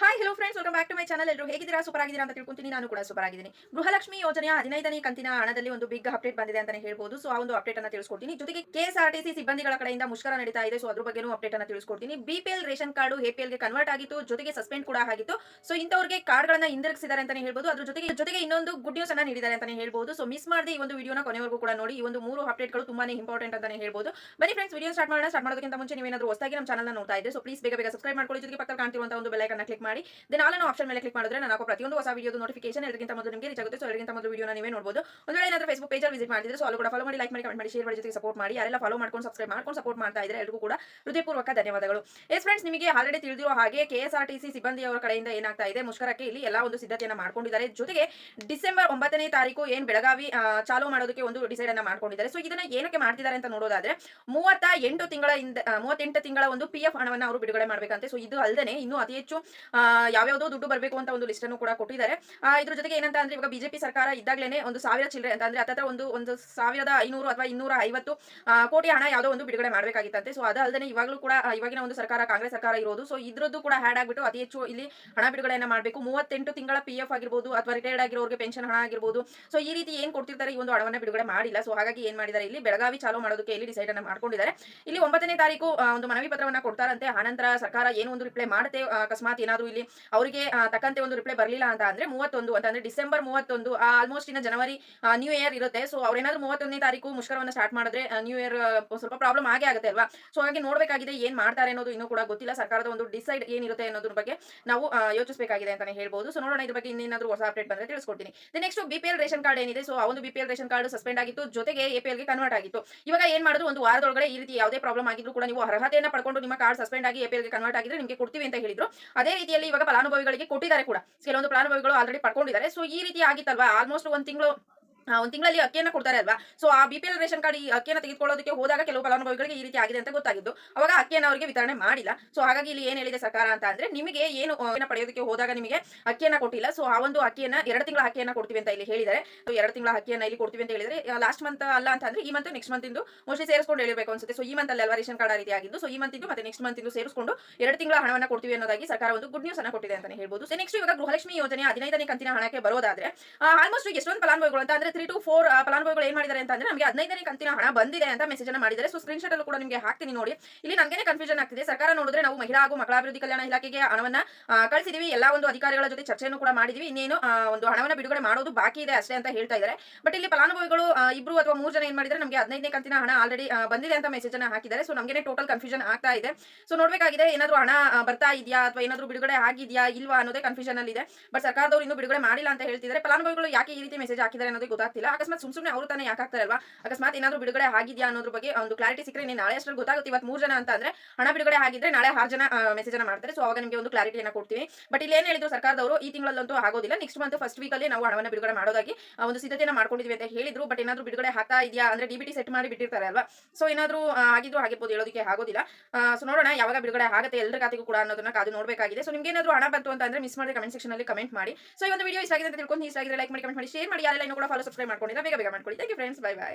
Hi hello friends welcome back to my channel ಎಲ್ಲರೂ ಹೇಗಿದ್ದೀರಾ? Super ಆಗಿದ್ದೀರಾ ಅಂತ ತಿಳ್ಕೊಂತೀನಿ. ನಾನು ಕೂಡ ಸೂಪರ್ ಆಗಿದ್ದೀನಿ. ಗೃಹಲಕ್ಷ್ಮಿ ಯೋಜನೆಯ ಹದಿನೈದನೇ ಕಂತಿನ ಹಣದಲ್ಲಿ ಒಂದು ಬಿಗ್ ಅಪ್ಡೇಟ್ ಬಂದಿದೆ ಅಂತಾನೆ ಹೇಳ್ಬೋದು. ಸೊ ಆ ಒಂದು ಅಪ್ಡೇಟ್ ಅನ್ನ ತಿಳಿಸ್ಕೊಡ್ತೀನಿ. ಜೊತೆಗೆ ಕೆಎಸ್ಆರ್ಟಿಸಿ ಸಿಬ್ಬಂದಿಗಳ ಕಡೆಯಿಂದ ಮುಷ್ಕರ ನಡೀತಾ ಇದೆ. ಸೊ ಅದ್ರ ಬಗ್ಗೆನೂ ಅಪ್ಡೇಟ್ ಅನ್ನ ತಿಳಿಸ್ಕೊಡ್ತೀನಿ. ಬಿಪಿಎಲ್ ರೇಷನ್ ಕಾರ್ಡು ಎಪಿಎಲ್ಗೆ ಕನ್ವರ್ಟ್ ಆಗಿತ್ತು. ಜೊತೆಗೆ ಸಸ್ಪೆಂಡ್ ಕೂಡ ಆಗಿತ್ತು. ಸೊ ಇಂಥವ್ರಿಗೆ ಕಾರ್ಡ್ಗಳನ್ನ ಹಿಂದಿರುಗಿಸಿದ್ದಾರೆ ಅಂತಾನೆ ಹೇಳ್ಬೋದು. ಅದ್ರ ಜೊತೆಗೆ ಜೊತೆಗೆ ಇನ್ನೊಂದು ಗುಡ್ ನ್ಯೂಸ್ ಅನ್ನ ನೀಡಿದ್ದಾರೆ ಅಂತಾನೆ ಹೇಳ್ಬೋದು. ಸೊ ಮಿಸ್ ಮಾಡದೆ ಈ ಒಂದು ವಿಡಿಯೋನ ಕೊನೆವರೆಗೂ ಕೂಡ ನೋಡಿ. ಈ ಒಂದು ಮೂರು ಅಪ್ಡೇಟ್ಗಳು ತುಂಬಾನೇ ಇಂಪಾರ್ಟೆಂಟ್ ಅಂತಾನೆ ಹೇಳ್ಬೋದು. ಬನ್ನಿ ಫ್ರೆಂಡ್ಸ್ ವಿಡಿಯೋ ಸ್ಟಾರ್ಟ್ ಮಾಡೋಣ. ಸ್ಟಾರ್ಟ್ ಮಾಡೋದಕ್ಕಿಂತ ಮುಂಚೆ ನೀವೇನಾದ್ರೂ ಹೊಸದಾಗಿ ನಮ್ಮ ಚಾನಲ್ ನೋಡ್ತಾ ಇದ್ರೆ ಸೊ ಪ್ಲೀಸ್ ಬೇಗ ಬೇಗ ಸಬ್ಸ್ಕ್ರೈಬ್ ಮಾಡ್ಕೊಳ್ಳಿ. ಕಾಣ್ತಿರುವಂತಹ ಒಂದು ಕ್ಲಿಕ್ ಮಾಡಿ. ದೆನ್ ಆಲ್ ಆಪ್ಷನ್ ಮೇಲೆ ಕ್ಲಿಕ್ ಮಾಡಿದ್ರೆ ನಾನು ಹಾಕೋ ಪ್ರತಿಯೊಂದು ಹೊಸ ವಿಡಿಯೋದು ನೋಟಿಫಿಕೇಶನ್ ಎಲ್ಲರಿಗಿಂತ ಮೊದಲು ನಿಮಗೆ ರೀಚ್ ಆಗುತ್ತೆ. ಸೊ ಎಲ್ಲರಿಗಿಂತ ಮೊದಲು ವಿಡಿಯೋನ ನೀವೇ ನೋಡಬಹುದು ಒಂದು ವೇಳೆ ಏನಾದರೂ ಫೇಸ್ಬುಕ್ ಪೇಜಲ್ಲಿ ವಿಸಿಟ್ ಮಾಡಿದ್ರೆ ಸೊ ಅಲ್ಲೂ ಕೂಡ ಫಾಲೋ ಮಾಡಿ ಲೈಕ್ ಮಾಡಿ ಕಮೆಂಟ್ ಮಾಡಿ ಶೇರ್ ಮಾಡಿ ಜೊತೆಗೆ ಸಪೋರ್ಟ್ ಮಾಡಿ. ಯಾರೆಲ್ಲ ಫಾಲೋ ಮಾಡ್ಕೊಂಡು ಸಬ್ಸ್ಕ್ರೈಬ್ ಮಾಡ್ಕೊಂಡು ಸಪೋರ್ಟ್ ಮಾಡ್ತಾ ಇದ್ರೆ ಎಲ್ಲರಿಗೂ ಕೂಡ ಹೃದಯಪೂರ್ವಕ ಧನ್ಯವಾದಗಳು. ಎಸ್ ಫ್ರೆಂಡ್ಸ್ ನಿಮಗೆ ಆಲ್ರೆಡಿ ತಿಳಿದಿರೋ ಹಾಗೆ ಕೆಎಸ್ಆರ್ಟಿಸಿ ಸಿಬ್ಬಂದಿಯವರ ಕಡೆಯಿಂದ ಏನಾಗ್ತಾ ಇದೆ, ಮುಷ್ಕರಕ್ಕೆ ಇಲ್ಲಿ ಎಲ್ಲ ಒಂದು ಸಿದ್ಧತೆಯನ್ನು ಮಾಡ್ಕೊಂಡಿದ್ದಾರೆ. ಜೊತೆಗೆ ಡಿಸೆಂಬರ್ ಒಂಬತ್ತನೇ ತಾರೀಕು ಏನು ಬೆಳಗಾವಿ ಚಾಲೂ ಮಾಡೋದಕ್ಕೆ ಒಂದು ಡಿಸೈಡ್ ಅನ್ನ ಮಾಡ್ಕೊಂಡಿದ್ದಾರೆ. ಸೊ ಇದನ್ನ ಏನಕ್ಕೆ ಮಾಡ್ತಿದ್ದಾರೆ ಅಂತ ನೋಡೋದಾದ್ರೆ, ಮೂವತ್ತ ಎಂಟು ತಿಂಗಳ ಇಂದ ಮೂವತ್ತೆಂಟು ತಿಂಗಳ ಒಂದು ಪಿ ಎಫ್ ಹಣವನ್ನು ಅವರು ಬಿಡುಗಡೆ ಮಾಡಬೇಕಂತೆ. ಸೊ ಇದು ಅಲ್ಲದೆ ಇನ್ನೂ ಅತಿ ಹೆಚ್ಚು ಯಾವ್ಯಾವ್ದೋ ದುಡ್ಡು ಬರಬೇಕು ಅಂತ ಒಂದು ಲಿಸ್ಟ್ ಅನ್ನು ಕೂಡ ಕೊಟ್ಟಿದ್ದಾರೆ. ಇದ್ರ ಜೊತೆಗೆ ಏನಂತ ಅಂದ್ರೆ ಇವಾಗ ಬಿಜೆಪಿ ಸರ್ಕಾರ ಇದ್ದಾಗಲೇ ಒಂದು ಸಾವಿರ ಚಿಲ್ಲರೆ ಅಂತ ಅಂದ್ರೆ ಹತ್ತತ್ರ ಒಂದು ಒಂದು ಸಾವಿರದ ಐನೂರು ಅಥವಾ ಇನ್ನೂರ ಐವತ್ತು ಕೋಟಿ ಹಣ ಯಾವುದೋ ಒಂದು ಬಿಡುಗಡೆ ಮಾಡಬೇಕಾಗಿತ್ತಂತೆ. ಸೊ ಅದಲ್ಲದೆ ಇವಾಗಲೂ ಕೂಡ ಇವಾಗಿನ ಒಂದು ಸರ್ಕಾರ, ಕಾಂಗ್ರೆಸ್ ಸರ್ಕಾರ ಇರೋದು. ಸೊ ಇದ್ರದ್ದು ಕೂಡ ಹ್ಯಾಡ್ ಆಗ್ಬಿಟ್ಟು ಅತಿ ಹೆಚ್ಚು ಇಲ್ಲಿ ಹಣ ಬಿಡುಗಡೆಯನ್ನ ಮಾಡಬೇಕು. ಮೂವತ್ತೆಂಟು ತಿಂಗಳ ಪಿ ಎಫ್ ಆಗಿರ್ಬೋದು ಅಥವಾ ರಿಟೈರ್ಡ್ ಆಗಿರೋರಿಗೆ ಪೆನ್ಷನ್ ಹಣ ಆಗಿರ್ಬೋದು. ಸೊ ಈ ರೀತಿ ಏನ್ ಕೊಡ್ತಿರ್ತಾರೆ ಈ ಒಂದು ಹಣವನ್ನ ಬಿಡುಗಡೆ ಮಾಡಿಲ್ಲ. ಸೊ ಹಾಗಾಗಿ ಏನ್ ಮಾಡಿದ್ದಾರೆ ಇಲ್ಲಿ ಬೆಳಗಾವಿ ಚಾಲೂ ಮಾಡೋದಕ್ಕೆ ಇಲ್ಲಿ ಡಿಸೈಡ್ ಅನ್ನ ಮಾಡ್ಕೊಂಡಿದ್ದಾರೆ. ಇಲ್ಲಿ ಒಂಬತ್ತನೇ ತಾರೀಕು ಒಂದು ಮನವಿ ಪತ್ರವನ್ನ ಕೊಡ್ತಾರಂತೆ. ಆನಂತರ ಸರ್ಕಾರ ಏನು ಒಂದು ರಿಪ್ಲೈ ಮಾಡುತ್ತೆ ಅಕಸ್ಮಾತ್ ಏನಾದ್ರು ಇಲ್ಲಿ ಅವರಿಗೆ ತಕ್ಕಂತೆ ಒಂದು ರಿಪ್ಲೈ ಬರಲಿಲ್ಲ ಅಂತ ಅಂದ್ರೆ ಮೂವತ್ತೊಂದು ಅಂತ ಅಂದ್ರೆ ಡಿಸೆಂಬರ್ ಮೂವತ್ತೊಂದು ಆಲ್ಮೋಸ್ಟ್ ಇನ್ನ ಜನವರಿ ನ್ಯೂ ಇಯರ್ ಇರುತ್ತೆ. ಸೊ ಅವ್ರೇನಾದ್ರು ಮೂವತ್ತೊಂದನೇ ತಾರೀಕು ಮುಷ್ಕರವನ್ನ ಸ್ಟಾರ್ಟ್ ಮಾಡಿದ್ರೆ ನ್ಯೂ ಇಯರ್ ಸ್ವಲ್ಪ ಪ್ರಾಬ್ಲಮ್ ಆಗೇ ಆಗುತ್ತೆ ಅಲ್ವಾ? ಸೊ ಹಾಗೆ ನೋಡ್ಬೇಕಾಗಿದೆ ಏನ್ ಮಾಡ್ತಾರೆ ಅನ್ನೋದು ಇನ್ನೂ ಕೂಡ ಗೊತ್ತಿಲ್ಲ. ಸರ್ಕಾರದ ಒಂದು ಡಿಸೈಡ್ ಏನಿರುತ್ತೆ ಅನ್ನೋದ್ರ ಬಗ್ಗೆ ನಾವು ಯೋಚಿಸಬೇಕಾಗಿದೆ ಅಂತಾನೆ ಹೇಳ್ಬೋದು. ಸೊ ನೋಡೋಣ ಇದ್ರ ಬಗ್ಗೆ ಇನ್ನೇನಾದ್ರೂ ಹೊಸ ಅಪ್ಡೇಟ್ ಬಂದ್ರೆ ತಿಳಿಸ್ಕೊಡ್ತೀನಿ. Next B P L ration card ಏನಿದೆ? ಸೊ ಆ ಒಂದು B P L ration card suspend ಆಗಿತ್ತು. ಜೊತೆಗೆ ಎ ಪಿ ಎಲ್ಗೆ ಕನ್ವರ್ಟ್ ಆಗಿತ್ತು. ಇವಾಗ ಏನ್ ಮಾಡಿದ್ರು ಒಂದು ವಾರದೊಳಗಡೆ ಈ ರೀತಿ ಯಾವುದೇ ಪ್ರಾಬ್ಲಮ್ ಆಗಿದ್ರು ಕೂಡ ನೀವು ಅರ್ಹತೆಯನ್ನ ಪಡ್ಕೊಂಡು ನಿಮ್ಮ ಕಾರ್ಡ್ ಸಸ್ಪೆಂಡ್ ಆಗಿ ಎ ಪಿ ಎಲ್ಗೆ ಕನ್ವರ್ಟ್ ಆಗಿದ್ರೆ ನಿಮಗೆ ಕೊಡ್ತೀವಿ ಅಂತ ಹೇಳಿದ್ರು. ಅದೇ ರೀತಿಯಲ್ಲಿ ಇವಾಗ ಫಲಾನುಭವಿಗಳಿಗೆ ಕೊಟ್ಟಿದ್ದಾರೆ ಕೂಡ. ಕೆಲವೊಂದು ಫಲಾನುಭವಿಗಳು ಆಲ್ರೆಡಿ ಪಡ್ಕೊಂಡಿದ್ದಾರೆ. ಸೊ ಈ ರೀತಿ ಆಗಿತ್ತಲ್ವಾ? ಆಲ್ಮೋಸ್ಟ್ ಒಂದು ತಿಂಗಳು ಒಂದು ತಿಂಗಳಲ್ಲಿ ಅಕ್ಕಿಯನ್ನು ಕೊಡ್ತಾರೆ ಅಲ್ವಾ? ಸೊ ಆ ಬಿ ಪಿ ರೇಷನ್ ಕಾರ್ಡ್ ಈ ಅಕ್ಕಿಯನ್ನು ತೆಗೆದುಕೊಳ್ಳೋದಕ್ಕೆ ಹೋದಾಗ ಕೆಲವು ಫಲಾನುಭವಿಗಳಿಗೆ ಈ ರೀತಿ ಆಗಿದೆ ಅಂತ ಗೊತ್ತಾಗಿದ್ದು. ಅವಾಗ ಅಕ್ಕಿಯನ್ನು ಅವರಿಗೆ ವಿತರಣೆ ಮಾಡಿಲ್ಲ. ಸೊ ಹಾಗಾಗಿ ಇಲ್ಲಿ ಏನ್ ಹೇಳಿದೆ ಸರ್ಕಾರ ಅಂತ ಅಂದ್ರೆ, ನಿಮಗೆ ಏನು ಪಡೆಯೋದಕ್ಕೆ ಹೋದಾಗ ನಿಮಗೆ ಅಕ್ಕಿಯನ್ನ ಕೊಟ್ಟಿಲ್ಲ. ಸೊ ಆ ಒಂದು ಅಕ್ಕಿಯನ್ನ, ಎರಡು ತಿಂಗಳ ಅಕ್ಕಿಯನ್ನ ಕೊಡ್ತೀವಿ ಅಂತ ಇಲ್ಲಿ ಹೇಳಿದರೆ ಎರಡು ತಿಂಗಳ ಅಕ್ಕಿಯನ್ನು ಇಲ್ಲಿ ಕೊಡ್ತೀವಿ ಅಂತ ಹೇಳಿದ್ರೆ ಲಾಸ್ಟ್ ಮಂತ್ ಅಲ್ಲ ಅಂತ ಅಂದ್ರೆ, ಈ ಮಂತ್ ನೆಕ್ಸ್ಟ್ ಮಂತ್ ಇಂದು ಮೋಸ್ಟ್ಲಿ ಸೇರಿಸ್ಕೊಂಡು ಹೇಳಿರಬೇಕು ಅನ್ಸುತ್ತೆ. ಸೊ ಈ ಮಂತ್ ಅಲ್ವಾ ರೇಷನ್ ಕಾರ್ಡ್ ಆ ರೀತಿ ಆಗಿದ್ದು. ಸೊ ಈ ಮಂತ್ ಇಂದು ಮತ್ತೆ ನೆಕ್ಸ್ಟ್ ಮಂತ್ ಇಂದು ಸೇರಿಸಿಕೊಂಡು ಎರಡು ತಿಂಗಳ ಹಣವನ್ನ ಕೊಡ್ತೀವಿ ಅನ್ನೋದಾಗಿ ಸರ್ಕಾರ ಒಂದು ಗುಡ್ ನ್ಯೂಸ್ ಅನ್ನು ಕೊಟ್ಟಿದೆ ಅಂತಾನೆ ಹೇಳ್ಬೋದು. ಸೊ ನೆಕ್ಸ್ಟ್ ಇವಾಗ ಗೃಹಲಕ್ಷ್ಮಿ ಯೋಜನೆ ಹದಿನೈದನೇ ಕಂತಿನ ಹಣಕ್ಕೆ ಬರೋದಾದ್ರೆ ಆಲ್ಮೋಸ್ಟ್ ಎಷ್ಟೊಂದು ಫಲಾನುಭವಿಗಳು ಅಂತ ಅಂದ್ರೆ ತ್ರೀ ಟು ಫೋರ್ ಫಲಾನುಭವಿಗಳು ಏನ್ ಮಾಡಿದ್ದಾರೆ ಅಂತ ಅಂದ್ರೆ ನಮಗೆ ಹದಿನೈದನೇ ಕಂತಿನ ಹಣ ಬಂದಿದೆ ಅಂತ ಮೆಸೇಜ್ ಅನ್ನ ಮಾಡಿದ್ದಾರೆ. ಸೊ ಸ್ಕ್ರೀನ್ ಶಾಟ್ ಅಲ್ಲೂ ಕೂಡ ನಿಮಗೆ ಹಾಕ್ತೀನಿ ನೋಡಿ. ಇಲ್ಲಿ ನನಗೆ ಕನ್ಫ್ಯೂಷನ್ ಆಗ್ತಿದೆ. ಸರ್ಕಾರ ನೋಡಿದ್ರೆ ನಾವು ಮಹಿಳಾ ಹಾಗೂ ಮಕ್ಕಳ ಅಭಿವೃದ್ಧಿ ಕಲ್ಯಾಣ ಇಲಾಖೆಗೆ ಹಣವನ್ನ ಕಳಿಸಿದೀವಿ. ಎಲ್ಲಾ ಒಂದು ಅಧಿಕಾರಿಗಳ ಜೊತೆ ಚರ್ಚೆಯನ್ನು ಕೂಡ ಮಾಡಿದೀವಿ. ಇನ್ನೇನು ಒಂದು ಹಣವನ್ನ ಬಿಡುಗಡೆ ಮಾಡೋದು ಬಾಕಿ ಇದೆ ಅಷ್ಟೇ ಅಂತ ಹೇಳ್ತಾ ಇದ್ದಾರೆ. ಬಟ್ ಇಲ್ಲಿ ಫಲಾನುಭವಿಗಳು ಇಬ್ರು ಅಥವಾ ಮೂರು ಜನ ಏನ್ ಮಾಡಿದ್ರೆ ನಮಗೆ ಹದಿನೈದನೇ ಕಂತಿನ ಹಣ ಆಲ್ರೆಡಿ ಬಂದಿದೆ ಅಂತ ಮೆಸೇಜ್ ಅನ್ನ ಹಾಕಿದ್ದಾರೆ. ಸೊ ನಮಗೆ ಟೋಟಲ್ ಕನ್ಫ್ಯೂಷನ್ ಆಗ್ತಾ ಇದೆ. ಸೊ ನೋಡಬೇಕಾಗಿದೆ ಏನಾದರೂ ಹಣ ಬರ್ತಾ ಇದೆಯಾ ಅಥವಾ ಏನಾದರೂ ಬಿಡುಗಡೆ ಆಗಿದೆಯಾ ಇಲ್ವಾ ಅನ್ನೋದೇ ಕನ್ಫ್ಯೂಷನ್ ಅಲ್ಲಿ ಇದೆ ಬಟ್ ಸರ್ಕಾರದವರು ಇನ್ನೂ ಬಿಡುಗಡೆ ಮಾಡಿಲ್ಲ ಅಂತ ಹೇಳ್ತಿದ್ದಾರೆ. ಫಲಾನುಭವಿಗಳು ಯಾಕೆ ಈ ರೀತಿ ಮೆಸೇಜ್ ಹಾಕಿದ್ದಾರೆ ಗೊತ್ತಾಗ್ತಿಲ್ಲ. ಅಕಸ್ಮಾತ್ ಸುಮ್ ಸುಮ್ಮನೆ ಅವರು ತಾನೇ ಯಾಕೆ ಅಕಸ್ಮಾತ್ ಏನಾದ್ರು ಬಿಡುಗಡೆ ಆಗಿದೆಯಾ ಅನ್ನೋದ್ರ ಬಗ್ಗೆ ಒಂದು ಕ್ಲಾರಿಟಿ ಸಿಕ್ಕರೆ ನೀನು ನಾಳೆ ಅಷ್ಟರಲ್ಲಿ ಗೊತ್ತಾಗುತ್ತೆ. ಇವತ್ತು ಮೂರು ಜನ ಅಂತ ಅಂದ್ರೆ ಹಣ ಬಿಡುಗಡೆ ಆಗಿದ್ರೆ ನಾಳೆ ಆರು ಜನ ಮೆಸೇಜ್ ಮಾಡ್ತಾರೆ. ಸೊ ಅವಾಗ ನಿಮಗೆ ಒಂದು ಕ್ಲಾರಿಟಿಯನ್ನ ಕೊಡ್ತೀವಿ. ಬಟ್ ಇಲ್ಲಿ ಏನ್ ಹೇಳಿದ್ರು ಸರ್ಕಾರದವರು, ಈ ತಿಂಗಳಲ್ಲಂತೂ ಆಗೋದಿಲ್ಲ. ನೆಕ್ಸ್ಟ್ ಮಂತ್ ಫಸ್ಟ್ ವೀಕ್ ಅಲ್ಲಿ ನಾವು ಹಣವನ್ನು ಬಿಡುಗಡೆ ಮಾಡೋದಾಗಿ ಒಂದು ಸಿದ್ಧತೆಯನ್ನು ಮಾಡ್ಕೊಂಡಿದ್ವಿ ಅಂತ ಹೇಳಿದ್ರು. ಬಟ್ ಏನಾದ್ರು ಬಿಡುಗಡೆ ಹಾಕ್ತಾ ಇದೆಯಾ ಅಂದ್ರೆ ಡಿಬಿಟಿ ಸೆಟ್ ಮಾಡಿ ಬಿಟ್ಟಿರ್ತಾರೆ ಅಲ್ವಾ? ಸೊ ಏನಾದ್ರು ಆಗಿದ್ರು ಆಗಿರ್ಬೋದು. ಹೇಳೋದಕ್ಕೆ ಆಗೋದಿಲ್ಲ. ಸೊ ನೋಡೋಣ ಯಾವಾಗ ಬಿಡುಗಡೆ ಆಗುತ್ತೆ ಎಲ್ಲರ ಖಾತೆಗೂ ಕೂಡ ಅನ್ನೋದನ್ನ ಕಾದು ನೋಡಬೇಕಾಗಿದೆ. ಸೊ ನಿಮ್ಗೆ ಏನಾದ್ರು ಹಣ ಬಂತು ಅಂತ ಅಂದ್ರೆ ಮಿಸ್ ಮಾಡಿ ಕಮೆಂಟ್ ಸೆಕ್ಷನ್ ಅಲ್ಲಿ ಕಮೆಂಟ್ ಮಾಡಿ. ಸೊ ಈ ಒಂದು ವಿಡಿಯೋ ಇಷ್ಟ ಆಗಿದೆ ತಿಳ್ಕೊಂಡು, ಇಷ್ಟ ಆಗಿದೆ ಲೈಕ್ ಮಾಡಿ ಕಮೆಂಟ್ ಶೇರ್ ಮಾಡಿ. ಯಾರೆಲ್ಲ ಇನ್ನೂ ಸಬ್ಸ್ಕ್ರೈಬ್ ಮಾಡ್ಕೊಂಡಿಲ್ಲ ಬೇಗ ಬೇಗ ಮಾಡ್ಕೊಳ್ಳಿ. Thank you friends bye bye